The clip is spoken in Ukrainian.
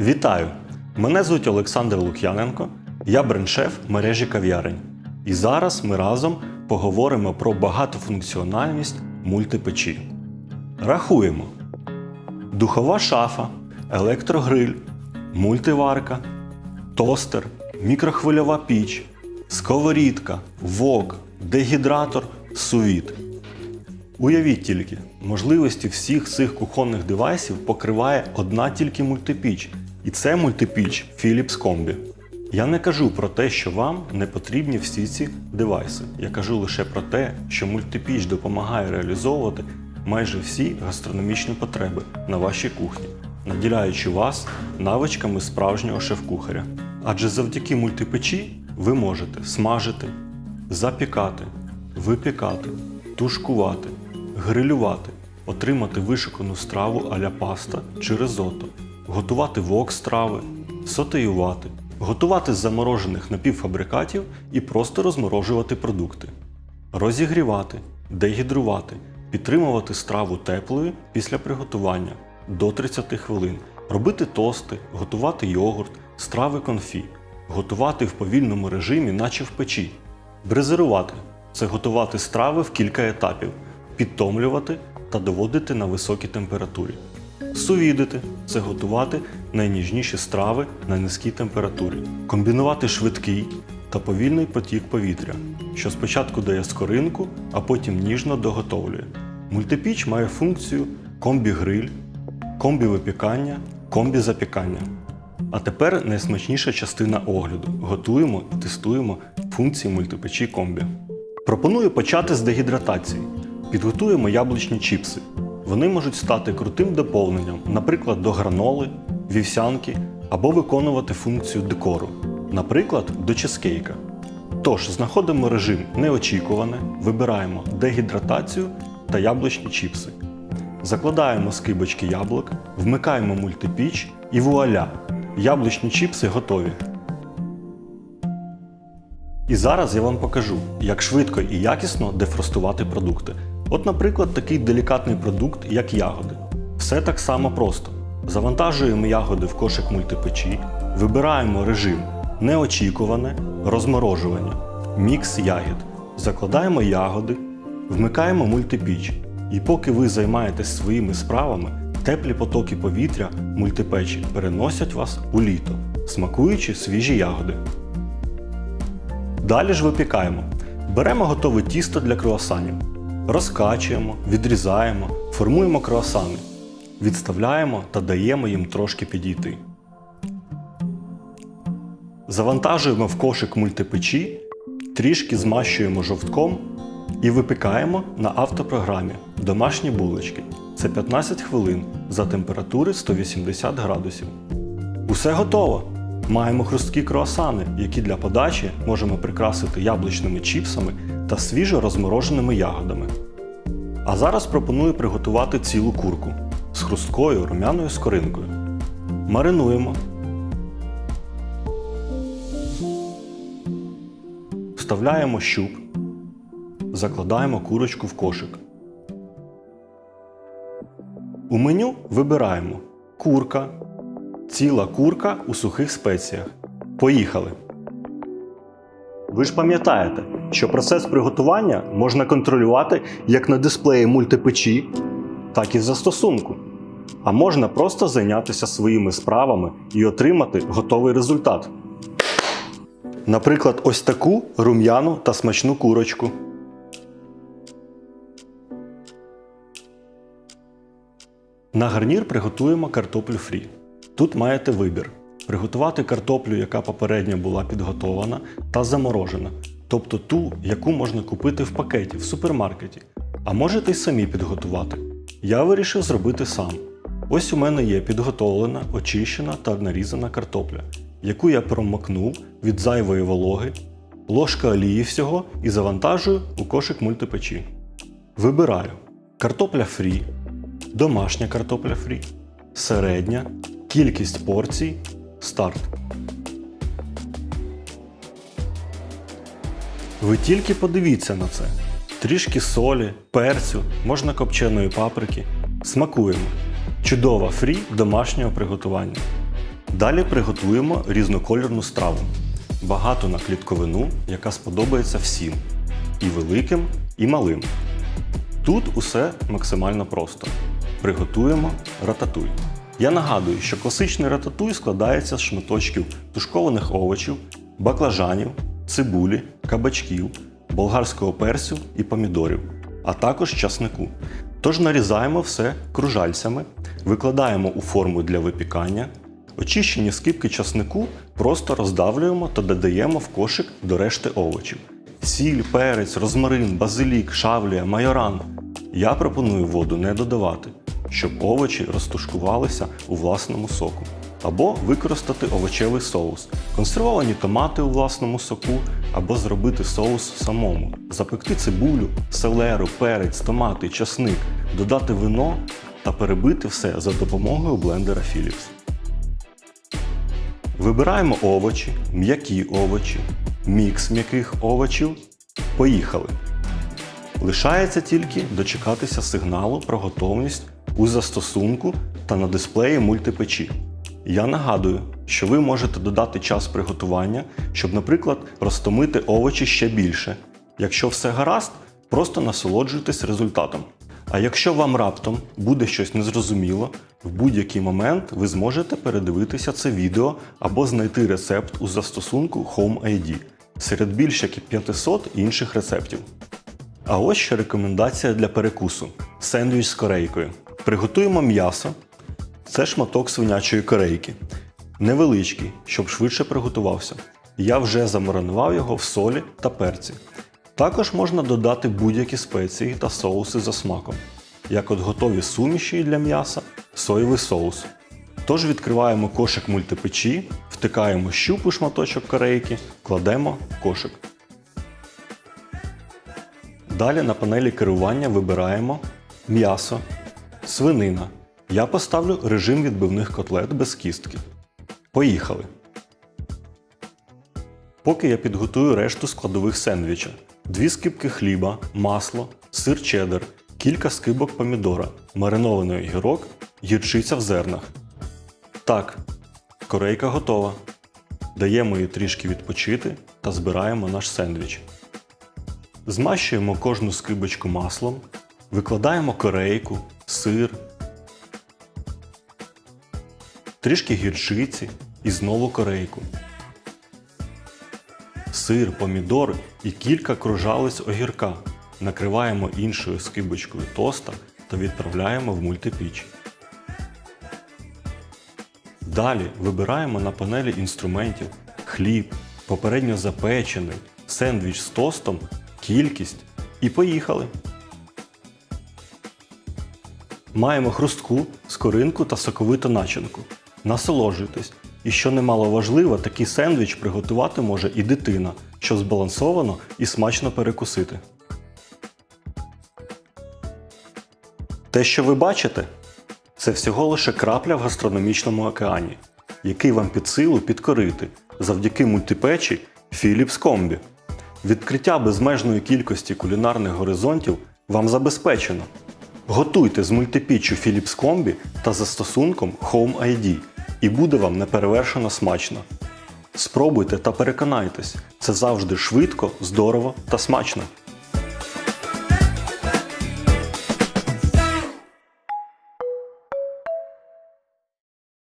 Вітаю! Мене звуть Олександр Лук'яненко, я бренд-шеф мережі кав'ярень. І зараз ми разом поговоримо про багатофункціональність мультипечі. Рахуємо: духова шафа, електрогриль, мультиварка, тостер, мікрохвильова піч, сковорідка, вок, дегідратор, сувіт. Уявіть тільки, можливості всіх цих кухонних девайсів покриває одна тільки мультипіч, і це мультипіч Philips Combi. Я не кажу про те, що вам не потрібні всі ці девайси. Я кажу лише про те, що мультипіч допомагає реалізовувати майже всі гастрономічні потреби на вашій кухні, наділяючи вас навичками справжнього шеф-кухаря. Адже завдяки мультипечі ви можете смажити, запікати, випікати, тушкувати, грилювати, отримати вишукану страву а-ля паста чи ризотто, готувати вок страви, сотеювати, готувати з заморожених напівфабрикатів і просто розморожувати продукти, розігрівати, дегідрувати, підтримувати страву теплою після приготування до 30 хвилин, робити тости, готувати йогурт, страви конфі, готувати в повільному режимі, наче в печі, брезерувати це готувати страви в кілька етапів, підтомлювати та доводити на високій температурі. Сувідити це готувати найніжніші страви на низькій температурі, комбінувати швидкий та повільний потік повітря, що спочатку дає скоринку, а потім ніжно доготовлює. Мультипіч має функцію комбі-гриль, комбі-випікання, комбі-запікання. А тепер найсмачніша частина огляду. Готуємо і тестуємо функції мультипечі комбі. Пропоную почати з дегідратації. Підготуємо яблучні чіпси. Вони можуть стати крутим доповненням, наприклад, до граноли, вівсянки або виконувати функцію декору, наприклад, до чизкейка. Тож, знаходимо режим неочікуване, вибираємо дегідратацію та яблучні чіпси. Закладаємо скибочки яблук, вмикаємо мультипіч і вуаля! Яблучні чіпси готові. І зараз я вам покажу, як швидко і якісно дефростувати продукти. От, наприклад, такий делікатний продукт, як ягоди. Все так само просто. Завантажуємо ягоди в кошик мультипечі, вибираємо режим неочікуване, розморожування, мікс ягід. Закладаємо ягоди, вмикаємо мультипіч. І поки ви займаєтесь своїми справами, теплі потоки повітря мультипечі переносять вас у літо, смакуючи свіжі ягоди. Далі ж випікаємо. Беремо готове тісто для круасанів. Розкачуємо, відрізаємо, формуємо круасани. Відставляємо та даємо їм трошки підійти. Завантажуємо в кошик мультипечі, трішки змащуємо жовтком і випікаємо на автопрограмі домашні булочки. Це 15 хвилин за температури 180 градусів. Усе готово! Маємо хрусткі круасани, які для подачі можемо прикрасити яблучними чіпсами та свіжо розмороженими ягодами. А зараз пропоную приготувати цілу курку з хрусткою румяною скоринкою. Маринуємо. Вставляємо щуп. Закладаємо курочку в кошик. У меню вибираємо курка, ціла курка у сухих спеціях. Поїхали! Ви ж пам'ятаєте, що процес приготування можна контролювати як на дисплеї мультипечі, так і в застосунку. А можна просто зайнятися своїми справами і отримати готовий результат. Наприклад, ось таку рум'яну та смачну курочку. На гарнір приготуємо картоплю фрі. Тут маєте вибір: приготувати картоплю, яка попередньо була підготована та заморожена, тобто ту, яку можна купити в пакеті в супермаркеті. А можете й самі підготувати. Я вирішив зробити сам. Ось у мене є підготовлена, очищена та нарізана картопля, яку я промокнув від зайвої вологи, ложка олії всього і завантажую у кошик мультипечі. Вибираю картопля фрі, домашня картопля фрі, середня, кількість порцій, старт. Ви тільки подивіться на це. Трішки солі, перцю, можна копченої паприки. Смакуємо. Чудова фрі домашнього приготування. Далі приготуємо різнокольорну страву. Багато на клітковину, яка сподобається всім і великим, і малим. Тут усе максимально просто. Приготуємо рататуй. Я нагадую, що класичний рататуй складається з шматочків тушкованих овочів, баклажанів, цибулі, кабачків, болгарського перцю і помідорів, а також часнику. Тож нарізаємо все кружальцями, викладаємо у форму для випікання. Очищені скибки часнику просто роздавлюємо та додаємо в кошик до решти овочів. Сіль, перець, розмарин, базилік, шавлія, майоран. Я пропоную воду не додавати, щоб овочі розтушкувалися у власному соку. Або використати овочевий соус, консервовані томати у власному соку, або зробити соус самому, запекти цибулю, селеру, перець, томати, часник, додати вино та перебити все за допомогою блендера Philips. Вибираємо овочі, м'які овочі, мікс м'яких овочів. Поїхали! Лишається тільки дочекатися сигналу про готовність у застосунку та на дисплеї мультипечі. Я нагадую, що ви можете додати час приготування, щоб, наприклад, розтомити овочі ще більше. Якщо все гаразд, просто насолоджуйтесь результатом. А якщо вам раптом буде щось незрозуміло, в будь-який момент ви зможете передивитися це відео або знайти рецепт у застосунку Home ID серед більш як 500 інших рецептів. А ось ще рекомендація для перекусу: сендвіч з корейкою. Приготуємо м'ясо. Це шматок свинячої корейки. Невеличкий, щоб швидше приготувався. Я вже замаринував його в солі та перці. Також можна додати будь-які спеції та соуси за смаком, як от готові суміші для м'яса, соєвий соус. Тож відкриваємо кошик мультипечі, втикаємо щуп у шматочок корейки, кладемо кошик. Далі на панелі керування вибираємо м'ясо, свинина. Я поставлю режим відбивних котлет без кістки. Поїхали! Поки я підготую решту складових сендвіча. Дві скибки хліба, масло, сир чеддер, кілька скибок помідора, маринований огірок, гірчиця в зернах. Так, корейка готова. Даємо їй трішки відпочити та збираємо наш сендвіч. Змащуємо кожну скибочку маслом, викладаємо корейку, сир, трішки гірчиці і знову корейку. Сир, помідор і кілька кружалиць огірка. Накриваємо іншою скибочкою тоста та відправляємо в мультипіч. Далі вибираємо на панелі інструментів хліб, попередньо запечений, сендвіч з тостом, кількість і поїхали. Маємо хрустку, скоринку та соковиту начинку. Насолоджуйтесь. І що немало важливо, такий сендвіч приготувати може і дитина, що збалансовано і смачно перекусити. Те, що ви бачите, це всього лише крапля в гастрономічному океані, який вам під силу підкорити завдяки мультипечі Philips Combi. Відкриття безмежної кількості кулінарних горизонтів вам забезпечено. Готуйте з мультипіччю Philips Combi та застосунком Home ID і буде вам неперевершено смачно. Спробуйте та переконайтесь, це завжди швидко, здорово та смачно.